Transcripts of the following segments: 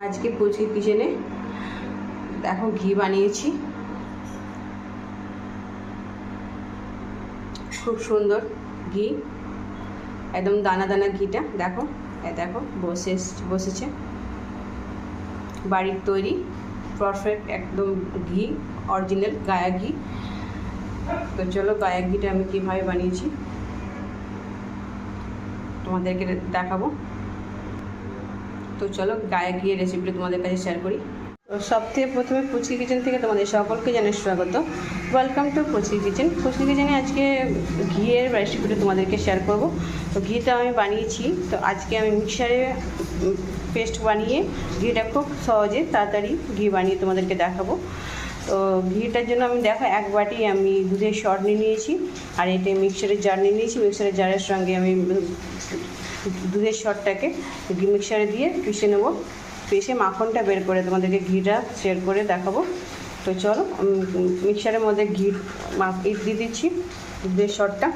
আজকে পুচকি কিচেনে। দেখো ঘি বানিয়েছি। খুব সুন্দর ঘি। একদম দানা দানা ঘিটা, দেখো দেখো, বসে বসেছে। বাড়ির তৈরি পারফেক্ট একদম ঘি অরিজিনাল গায়া ঘি। তো চলো গায়া ঘিটা আমি কীভাবে বানিয়েছি, তোমাদেরকে দেখাবো। তো চলো, গায়ে গিয়ে রেসিপিটা তোমাদের কাছে শেয়ার করি। তো সব থেকে প্রথমে পুচকি কিচেন থেকে তোমাদের সকলকে জানাই স্বাগত। Welcome to Puchki kitchen Puchki কিচেনে আজকে ঘিয়ের রেসিপিটা তোমাদেরকে শেয়ার করব। তো ঘিটা আমি বানিয়েছি। তো আজকে আমি মিক্সারে পেস্ট বানিয়ে ঘিটা খুব সহজে তাড়াতাড়ি ঘি বানিয়ে তোমাদেরকে দেখাবো। তো ঘিটার জন্য আমি দেখো, এক বাটি আমি দুধের শর্ট নিয়ে নিয়েছি। আর এটা মিক্সারের জার নিয়ে নিয়েছি। মিক্সারের জারের সঙ্গে আমি দুধের শটটাকে মিক্সারে দিয়ে পিষে নেব। পিষে মাখনটা বের করে তোমাদেরকে ঘিটা শেয়ার করে দেখাবো। তো চলো মিক্সারের মধ্যে ঘি ইট দিয়ে দিচ্ছি দুধের শটটা।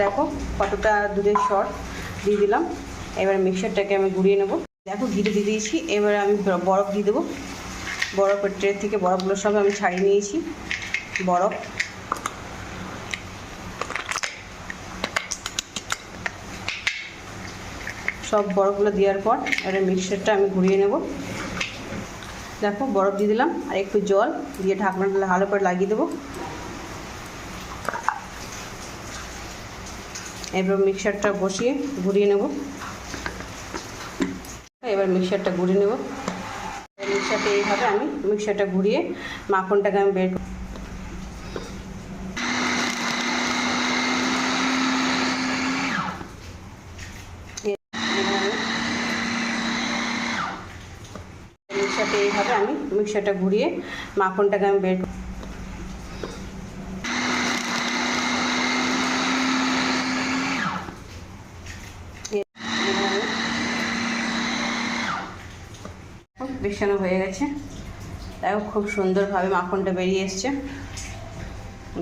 দেখো কতটা দুধের শট দিয়ে দিলাম। এবার মিক্সারটাকে আমি ঘুরিয়ে নেব। দেখো ঘিটা দিয়ে দিয়েছি, এবার আমি বরফ দিয়ে দেবো। বরফের ট্রে থেকে বরফগুলো সব আমি ছাড়িয়ে নিয়েছি বরফ। সব বরফগুলো দেওয়ার পর এবার মিক্সারটা আমি ঘুরিয়ে নেব। দেখো, বরফ দিয়ে দিলাম, আর একটু জল দিয়ে ঢাকনাটা ভালো করে লাগিয়ে দেবো। এবার মিক্সারটা বসিয়ে ঘুরিয়ে নেব। এবার মিক্সারটা ঘুরিয়ে নেব। মিক্সারটা এইভাবে আমি, মিক্সারটা ঘুরিয়ে মাখনটাকে আমি বের মিক্সারটা এইভাবে আমি মিক্সারটা ঘুরিয়ে মাখনটাকে আমি বের বেসানো হয়ে গেছে। দেখো খুব সুন্দরভাবে মাখনটা বেরিয়ে এসছে।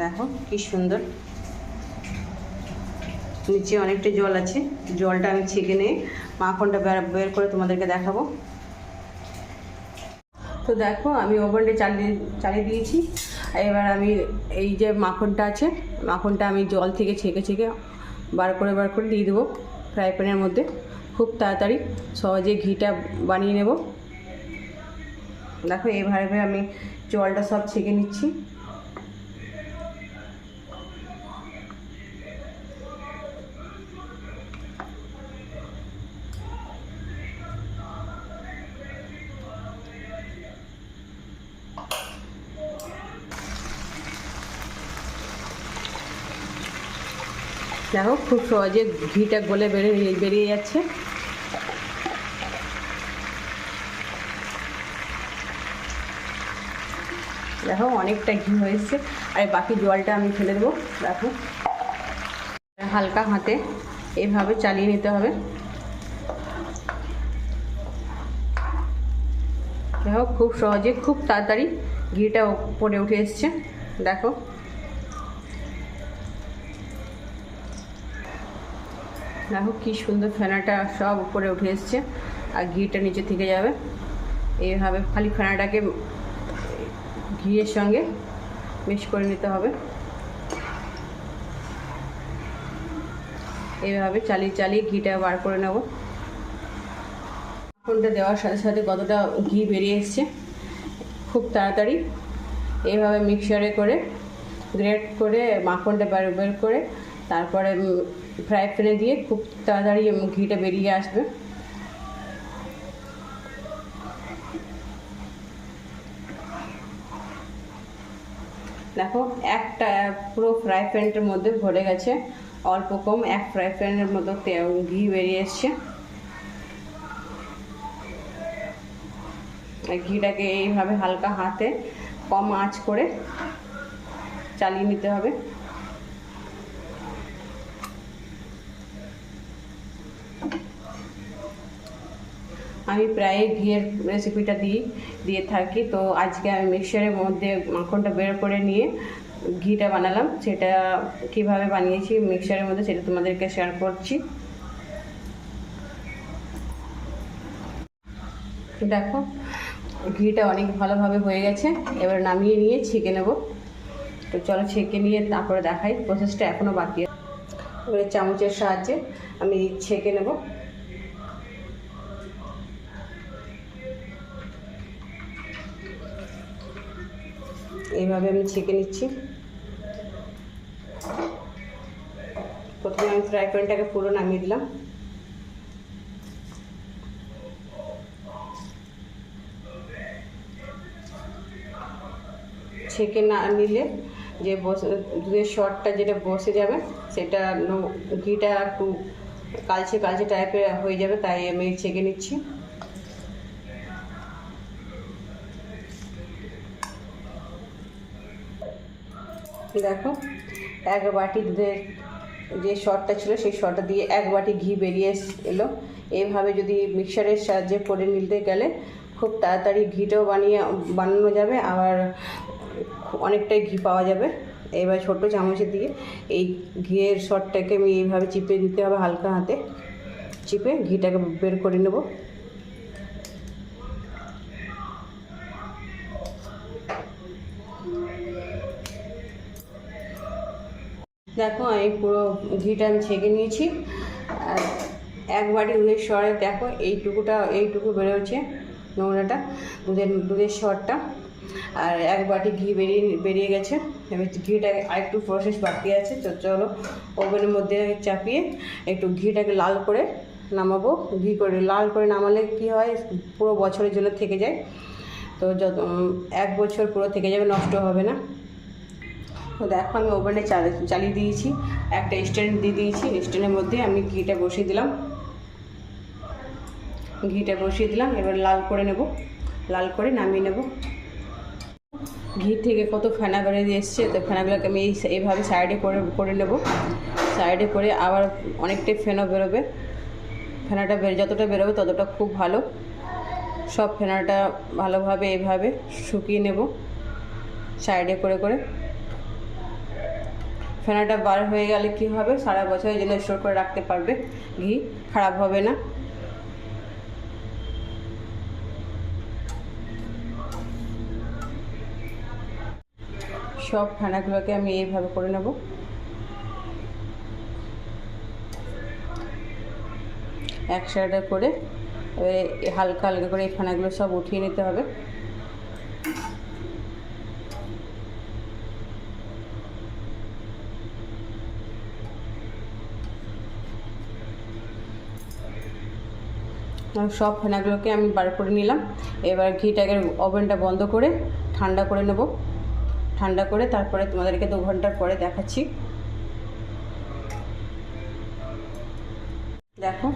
দেখো কি সুন্দর। নিচে অনেকটা জল আছে। জলটা আমি ছেঁকে নিয়ে মাখনটা বের করে তোমাদেরকে দেখাবো। তো দেখো, আমি ওভেনটা চালিয়ে চালিয়ে দিয়েছি। এবার আমি এই যে মাখনটা আছে, মাখনটা আমি জল থেকে ছেঁকে ছেঁকে বার করে বার করে দিয়ে দেবো ফ্রাই প্যানের মধ্যে। খুব তাড়াতাড়ি সহজে ঘিটা বানিয়ে নেব। দেখো এইভাবে আমি জলটা সব ছেঁকে নিচ্ছি। দেখো, খুব সহজে ঘিটা গলে বেরিয়ে বেরিয়ে যাচ্ছে। দেখো, অনেকটা ঘি হয়েছে আর বাকি জলটা আমি ফেলে দেবো, দেখো। হালকা হাতে এভাবে চালিয়ে নিতে হবে। দেখো, খুব সহজে, খুব তাড়াতাড়ি ঘিটা উপরে উঠে এসছে। দেখো দেখো কি সুন্দর ফেনাটা সব উপরে উঠে এসছে। আর ঘিটা নিচে থেকে যাবে। এইভাবে খালি ফেনাটাকে ঘিয়ের সঙ্গে মিক্স করে নিতে হবে। এইভাবে চালিয়ে চালিয়ে ঘিটা বার করে নেব। মাখনটা দেওয়ার সাথে সাথে কতটা ঘি বেরিয়ে এসছে, খুব তাড়াতাড়ি। এইভাবে মিক্সারে করে, গ্রেট করে, মাখনটা বের বের করে তারপরে ফ্রাই প্যানে দিয়ে খুব তাড়াতাড়ি ঘিটা বেরিয়ে আসবে। দেখো, একটা, পুরো ফ্রাই প্যানটার মধ্যে ভরে গেছে। অল্প কম এক ফ্রাই প্যানের মতো ঘি বেরিয়ে এসছে। ঘিটাকে এইভাবে হালকা হাতে কম আঁচ করে চালিয়ে নিতে হবে। আমি প্রায় ঘিয়ের রেসিপিটা দিই, দিয়ে থাকি। তো আজকে আমি মিক্সচারের মধ্যে মাখনটা বের করে নিয়ে ঘিটা বানালাম। সেটা কীভাবে বানিয়েছি মিক্সচারের মধ্যে সেটা তোমাদেরকে শেয়ার করছি। দেখো, ঘিটা অনেক ভালোভাবে হয়ে গেছে। এবার নামিয়ে নিয়ে ছেঁকে নেব। তো চলো ছেঁকে নিয়ে তারপরে দেখাই। প্রসেসটা এখনও বাকি এবারে চামচের সাহায্যে আমি ছেঁকে নেব। এইভাবে আমি ছেঁকে নিচ্ছি। প্রথমে আমি ফ্রাই প্যানটাকে পুরো নামিয়ে দিলাম। ছেঁকে না নিলে যে বসে দুধের শর্টটা যেটা বসে যাবে, সেটা ঘিটা একটু কালচে কালচে টাইপের হয়ে যাবে, তাই আমি ছেঁকে নিচ্ছি। দেখো। এক বাটি দুধের যে শর্টটা ছিল, সেই শর্টটা দিয়ে এক বাটি ঘি বেরিয়ে এলো। এইভাবে যদি মিক্সারের সাহায্যে করে নিতে গেলে খুব তাড়াতাড়ি ঘিটাও বানিয়ে, বানানো যাবে। আবার অনেকটাই ঘি পাওয়া যাবে। এবার ছোটো চামচে দিয়ে এই ঘিয়ের শর্টটাকে আমি এইভাবে চিপে দিতে হবে হালকা হাতে। চিপে ঘিটাকে বের করে নেব। দেখো, আমি পুরো ঘিটা আমি ছেঁকে নিয়েছি। আর এক বাটি দুধের সরে দেখো, এইটুকুটা, এইটুকু বেরোচ্ছে নোংরাটা, দুধের দুধের সরটা। আর এক বাটি ঘি বেরিয়ে বেরিয়ে গেছে। এবার ঘিটা আরেকটু প্রসেস বাকি আছে, তো চলো ওভেনের মধ্যে চাপিয়ে একটু ঘিটাকে লাল করে নামাবো। ঘি করে, লাল করে নামালে কি হয়, পুরো বছরের জন্য থেকে যায়। তো যত এক বছর পুরো থেকে যাবে, নষ্ট হবে না। তো দেখো আমি ওভেনে চাল- চালিয়ে দিয়েছি। একটা স্ট্যান্ড দিয়ে দিয়েছি। স্ট্যান্ডের মধ্যে আমি ঘিটা বসিয়ে দিলাম। ঘিটা বসিয়ে দিলাম। এবার লাল করে নেব। লাল করে নামিয়ে নেব। ঘি থেকে কত ফেনা বেরিয়ে এসছে, তো ফেনাগুলোকে আমি এই- এইভাবে সাইডে করে করে নেব। সাইডে করে আবার অনেকটাই ফেনা বেরোবে। ফেনাটা বের, যতটা বেরোবে ততটা খুব ভালো। সব ফেনাটা ভালোভাবে এভাবে শুকিয়ে নেব। সাইডে করে করে। ফেনাটা বার হয়ে গেলে কি হবে? সারা বছরের জন্য স্টোর করে রাখতে পারবে। ঘি খারাপ হবে না। সব ফেনাগুলোকে আমি এইভাবে করে নেব। এক সাইডে করে হালকা হালকা করে এই ফেনাগুলো সব উঠিয়ে নিতে হবে। সব ফেনাগুলোকে আমি বার করে নিলাম। এবার ঘিটাকে ওভেনটা বন্ধ করে ঠান্ডা করে নেব। ঠান্ডা করে তারপরে তোমাদেরকে দু ঘণ্টার পরে দেখাচ্ছি। দেখো,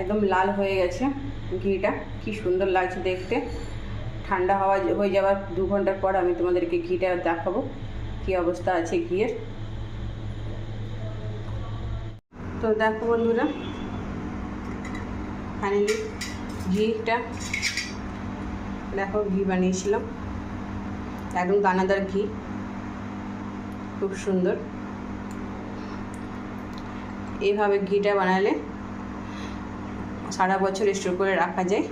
একদম লাল হয়ে গেছে ঘিটা। কি সুন্দর লাগছে দেখতে। ঠান্ডা হওয়া হয়ে যাওয়ার দু ঘণ্টার পর আমি তোমাদেরকে ঘিটা দেখাবো। কি অবস্থা আছে ঘিয়ের। তো দেখো বন্ধুরা ফাইনালি ঘিটা। দেখো ঘি বানিয়েছিলাম। একদম দানাদার ঘি। খুব সুন্দর। এইভাবে ঘিটা বানালে সারা বছর স্টোর করে রাখা যায়।